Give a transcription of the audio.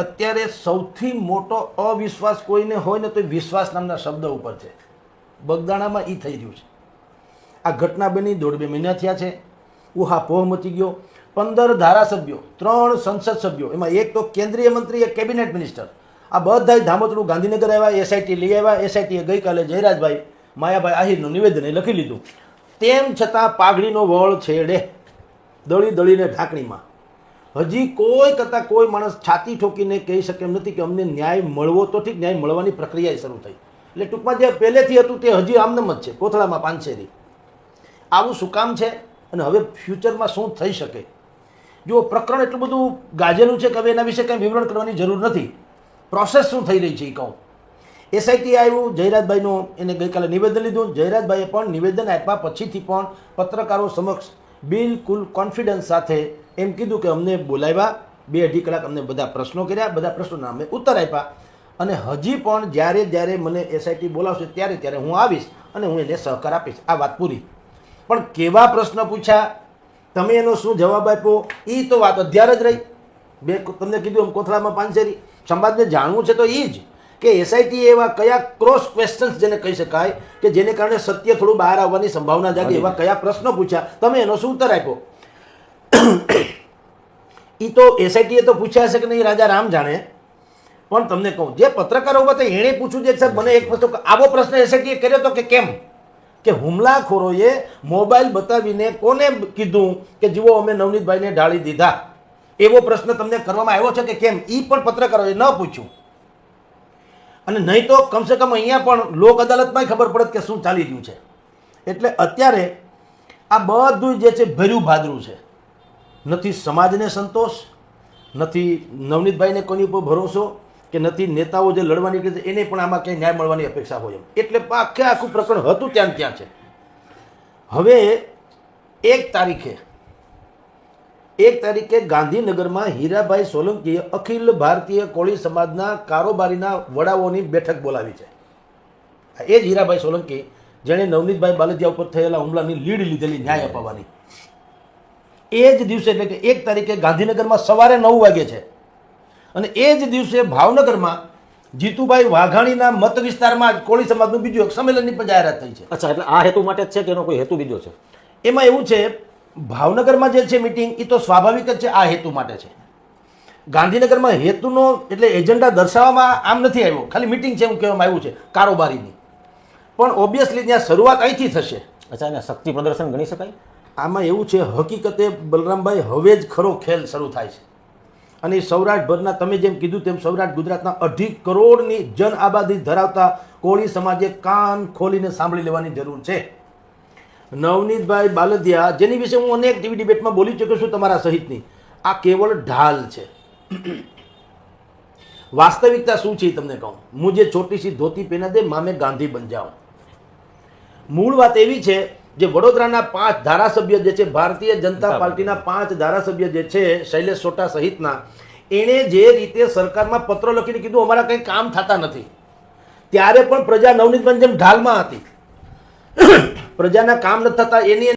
અત્યારે સૌથી મોટો અવિશ્વાસ કોઈને હોય ને તો વિશ્વાસ નામના શબ્દ ઉપર છે. બગદાણામાં એ થઈ રહ્યું છે. આ ઘટના બની, દોઢ બે મહિના થયા છે. ઉહા પોહ મચી ગયો. પંદર ધારાસભ્યો, ત્રણ સંસદ સભ્યો, એમાં એક તો કેન્દ્રીય મંત્રી, એક કેબિનેટ મિનિસ્ટર. આ બધાય ધામોતરું ગાંધીનગર આવ્યા, એસઆઈટી લઈ આવ્યા, એસઆઈટીએ ગઈકાલે જયરાજભાઈ, માયાભાઈ આહિરનું નિવેદન લખી લીધું. તેમ છતાં પાઘડીનો વળ છેડે. દળી દળીને ઢાંકણીમાં. હજી કોઈ કરતાં કોઈ માણસ છાતી ઠોકીને કહી શકે એમ નથી કે અમને ન્યાય મળવો તો ઠીક, ન્યાય મળવાની પ્રક્રિયા શરૂ થઈ. એટલે ટૂંકમાં જે પહેલેથી હતું તે હજી આમનેમ જ છે, કોથળામાં પાંચેરી. આવું શું કામ છે? અને હવે ફ્યુચરમાં શું થઈ શકે? જો પ્રકરણ એટલું બધું ગાજેલું છે કે હવે એના વિશે કંઈ વિવરણ કરવાની જરૂર નથી, પ્રોસેસ શું થઈ રહી છે એ કહું. એસઆઈટી આવ્યું, જયરાજભાઈનું એને ગઈકાલે નિવેદન લીધું. જયરાજભાઈએ પણ નિવેદન આપ્યા, પછીથી પણ પત્રકારો સમક્ષ બિલકુલ કોન્ફિડન્સ સાથે એમ કીધું કે અમને બોલાવ્યા. બે અઢી કલાક અમને બધા પ્રશ્નો કર્યા. બધા પ્રશ્નોના અમે ઉત્તર આપ્યા. અને હજી પણ જ્યારે જ્યારે મને એસઆઈટી બોલાવશે ત્યારે ત્યારે હું આવીશ અને હું એને સહકાર આપીશ. આ વાત પૂરી. પણ કેવા પ્રશ્ન પૂછ્યા? તમે એનો શું જવાબ આપ્યો? એ તો વાત અધ્યાર જ રહી. બે તમને કીધું એમ કોથળામાં પાંચેરી સંવાદને જાણવું છે તો એ જ. કે એસઆઈટી એવા કયા ક્રોસ ક્વેશ્ચન્સ જેને કહી શકાય કે જેને કારણે સત્ય થોડું બહાર આવવાની સંભાવના જાગે એવા કયા પ્રશ્નો પૂછ્યા? તમે એનો શું ઉત્તર આપ્યો? એ તો એસઆઈટીએ તો પૂછ્યા હશે કે નહીં રાજા રામ જાણે. પણ તમને કહું જે પત્રકારો ઊભા હતા એણે પૂછ્યું છે સાહેબ મને એક વસ્તુ આવો પ્રશ્ન એસઆઈટીએ કર્યો તો કે કેમ? કે હુમલાખોરોએ મોબાઈલ બતાવીને કોને કીધું કે જુઓ અમે નવનીતભાઈને ઢાળી દીધા? એવો પ્રશ્ન તમને કરવામાં આવ્યો છે કે કેમ? એ પણ પત્રકારોએ ન પૂછ્યું. અને નહીં તો કમસે કમ અહીંયા પણ લોક અદાલતમાં ખબર પડત કે શું ચાલી રહ્યું છે. એટલે અત્યારે આ બધું જે છે ભર્યું ભાદરું છે. નથી સમાજને સંતોષ, નથી નવનીતભાઈને કોની ઉપર ભરોસો કે નથી નેતાઓ જે લડવા નીકળે છે એને પણ આમાં ક્યાંય ન્યાય મળવાની અપેક્ષા હોય એમ. એટલે આખે આખું પ્રકરણ હતું ત્યાં ત્યાં છે. હવે એક તારીખે એક તારીખે ગાંધીનગરમાં હીરાભાઈ સોલંકીએ અખિલ ભારતીય કોળી સમાજના કારોબારીના વડાઓની બેઠક બોલાવી છે. એ જ હીરાભાઈ સોલંકી જેણે નવનીતભાઈ બાલદિયા ઉપર થયેલા હુમલાની લીડ લીધેલી ન્યાય અપાવવાની. એ જ દિવસે એટલે કે એક તારીખે ગાંધીનગરમાં સવારે નવ વાગે છે. અને એ જ દિવસે ભાવનગરમાં જીતુભાઈ વાઘાણીના મત વિસ્તારમાં જ કોળી સમાજનું બીજું એક સંમેલનની પણ જાહેરાત થઈ છે. અચ્છા એટલે આ હેતુ માટે જ છે કે એનો કોઈ હેતુ બીજો છે? એમાં એવું છે ભાવનગરમાં જે છે મિટિંગ એ તો સ્વાભાવિક જ છે આ હેતુ માટે છે. ગાંધીનગરમાં હેતુનો એટલે એજન્ડા દર્શાવવામાં આમ નથી આવ્યો. ખાલી મિટિંગ છે એવું કહેવામાં આવ્યું છે કારોબારીની. પણ ઓબ્વિયસલી ત્યાં શરૂઆત અહીંથી થશે. અચ્છા એને શક્તિ પ્રદર્શન ગણી શકાય? આમાં એવું છે હકીકતે બલરામભાઈ હવે જ ખરો ખેલ શરૂ થાય છે. અને સૌરાષ્ટ્રભરના તમે જેમ કીધું તેમ સૌરાષ્ટ્ર ગુજરાતના અઢી કરોડની જન આબાદી ધરાવતા કોળી સમાજે કાન ખોલીને સાંભળી લેવાની જરૂર છે. નવનીતભાઈ બાલદિયા જેની વિશે હું અનેક ટીવી ડિબેટમાં બોલી ચૂક્યો છું તમારા સહિતની આ કેવળ ઢાલ છે. વાસ્તવિકતા શું છે તમને કહું. મુજે છોટી સી ધોતી પહેના દે મામે ગાંધી બન જાઓ મૂળ વાત એવી છે જે વડોદરાના પાંચ ધારાસભ્ય જે છે ભારતીય જનતા પાર્ટીના પાંચ ધારાસભ્ય જે છે શૈલેષ સોટા સહિતના એણે જે રીતે સરકારમાં પત્ર લખીને કીધું અમારા કંઈ કામ થતા નથી. ત્યારે પણ પ્રજા નવનીતભાઈ જેમ ઢાલમાં હતી. પ્રજાના કામ નથી થતા એની